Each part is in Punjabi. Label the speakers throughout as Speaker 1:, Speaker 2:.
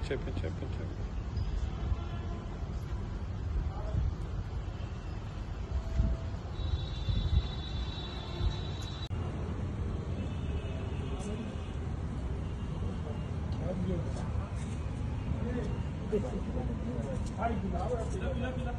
Speaker 1: pinçe pinçe pinçe. Haydi abi.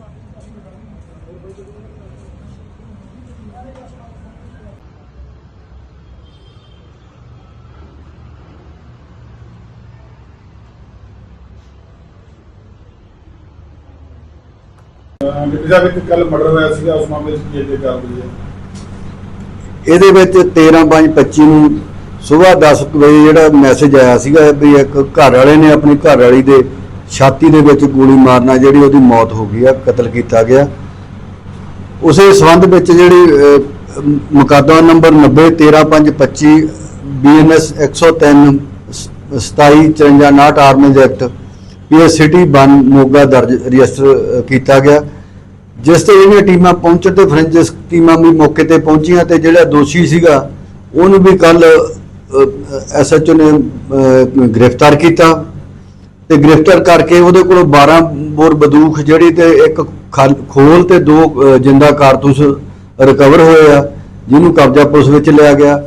Speaker 2: Deputy ਸਾਹਿਬ ਇੱਕ ਕੱਲ ਮਰਡਰ ਹੋਇਆ ਸੀਗਾ ਉਸ ਮਾਮਲੇ 'ਚ ਕੀ ਅੱਗੇ ਚੱਲਦੀ ਹੈ?
Speaker 3: ਇਹਦੇ ਵਿੱਚ 13/5/25 ਨੂੰ ਸਵੇਰ 10 ਕੁ ਵਜੇ ਜਿਹੜਾ ਮੈਸੇਜ ਆਇਆ ਸੀਗਾ ਵੀ ਇੱਕ ਘਰ ਵਾਲੇ ਨੇ ਆਪਣੀ ਘਰ ਵਾਲੀ ਦੇ ਛਾਤੀ ਦੇ ਵਿੱਚ ਗੋਲੀ ਮਾਰਨਾ ਜਿਹੜੀ ਉਹਦੀ ਮੌਤ ਹੋ ਗਈ ਆ ਕਤਲ ਕੀਤਾ ਗਿਆ। ਉਸੇ ਸੰਬੰਧ ਵਿੱਚ ਜਿਹੜੀ ਅਹ, ਮੁਕੱਦਮਾ ਨੰਬਰ 90 13525 ਬੀਐਨਐਸ 103 2754 ਆਰਮਜ਼ ਐਕਟ ਇਹ ਸਿਟੀ ਬਨ ਮੋਗਾ ਦਰਜ ਰਜਿਸਟਰ ਕੀਤਾ ਗਿਆ। ਜਿਸ ਤੇ ਇਹਨੇ ਟੀਮਾਂ ਪਹੁੰਚਣ ਤੇ ਫੋਰੈਂਸਿਕ ਟੀਮਾਂ ਵੀ ਮੌਕੇ ਤੇ ਪਹੁੰਚੀਆਂ ਤੇ ਜਿਹੜਾ ਦੋਸ਼ੀ ਸੀਗਾ, ਉਹਨੂੰ ਵੀ ਕੱਲ ਐਸਐਚਓ ਨੇ ਗ੍ਰਿਫਤਾਰ ਕੀਤਾ। ਤੇ ਗ੍ਰਿਫਤਾਰ ਕਰਕੇ ਉਹਦੇ ਕੋਲੋਂ 12 ਬੋਰ ਬੰਦੂਕ ਜਿਹੜੀ ਤੇ ਇੱਕ ਖਾਲ- ਖੋਲ ਤੇ ਦੋ ਜਿੰਦਾ ਕਾਰਤੂਸ ਰਿਕਵਰ ਹੋਏ ਆ, ਜਿਹਨੂੰ ਕਬਜ਼ਾ ਪੁਲਿਸ ਵਿੱਚ ਲਿਆ ਗਿਆ।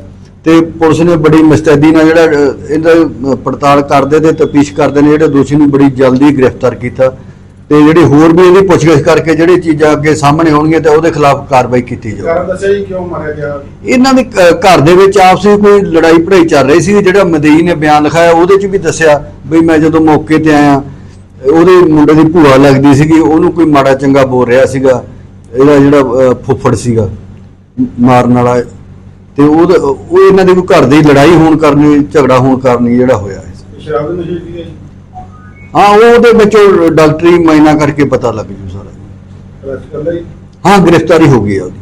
Speaker 3: ਤੇ ਪੁਲਿਸ ਨੇ ਬੜੀ ਮੁਸਤੈਦੀ ਨਾਲ ਜਿਹੜਾ ਇਹਦਾ ਪੜਤਾਲ ਕਰਦੇ ਤੇ ਤਫਤੀਸ਼ ਕਰਦੇ ਨੇ ਜਿਹੜੇ ਦੋਸ਼ੀ ਨੂੰ ਬੜੀ ਜਲਦੀ ਗ੍ਰਿਫਤਾਰ ਕੀਤਾ। ਤੇ ਜਿਹੜੇ ਹੋਰ ਵੀ ਇਹਦੀ ਪੁੱਛਗਿੱਛ ਕਰਕੇ ਜਿਹੜੀ ਚੀਜ਼ਾਂ ਅੱਗੇ ਸਾਹਮਣੇ ਆਉਣਗੀਆਂ ਤੇ ਉਹਦੇ ਖਿਲਾਫ ਕਾਰਵਾਈ ਕੀਤੀ ਜਾਊ।
Speaker 2: ਕਾਰਨ ਦੱਸਿਆ ਜੀ ਕਿਉਂ ਮਾਰਿਆ ਗਿਆ?
Speaker 3: ਇਹਨਾਂ ਦੇ ਘਰ ਦੇ ਵਿੱਚ ਆਪਸ ਕੋਈ ਲੜਾਈ ਪੜਾਈ ਚੱਲ ਰਹੀ ਸੀ ਜਿਹੜਾ ਮਦਈ ਨੇ ਬਿਆਨ ਲਿਖਾਇਆ ਉਹਦੇ 'ਚ ਵੀ ਦੱਸਿਆ ਵੀ ਮੈਂ ਜਦੋਂ ਮੌਕੇ ਤੇ ਆਇਆ ਉਹਦੇ ਮੁੰਡੇ ਦੀ ਭੂਆ ਲੱਗਦੀ ਸੀਗੀ ਉਹਨੂੰ ਕੋਈ ਮਾੜਾ ਚੰਗਾ ਬੋਲ ਰਿਹਾ ਸੀਗਾ ਇਹਦਾ ਜਿਹੜਾ ਫੁੱਫੜ ਸੀਗਾ ਮਾਰਨ ਵਾਲਾ ਤੇ ਉਹਦਾ- ਉਹ ਇਹਨਾਂ ਦੀ ਕੋਈ ਘਰ ਦੀ ਲੜਾਈ ਹੋਣ ਕਰਨੀ ਝਗੜਾ ਹੋਣ ਕਰਨੀ ਜਿਹੜਾ ਹੋਇਆ ਹੈ।
Speaker 2: ਸ਼ਰਾਬ ਦੀ ਨਸ਼ੇ ਦੀ ਹੈ
Speaker 3: ਉਹ ਉਹਦੇ ਵਿੱਚ ਉਹ ਡਾਕਟਰੀ ਮਾਇਨਾ ਕਰਕੇ ਪਤਾ ਲੱਗ ਜੂ ਸਾਰਾ। ਹਾਂ ਗ੍ਰਿਫਤਾਰੀ ਹੋ ਗਈ ਆ ਉਹਦੀ।